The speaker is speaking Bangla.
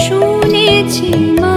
শুনেছি মা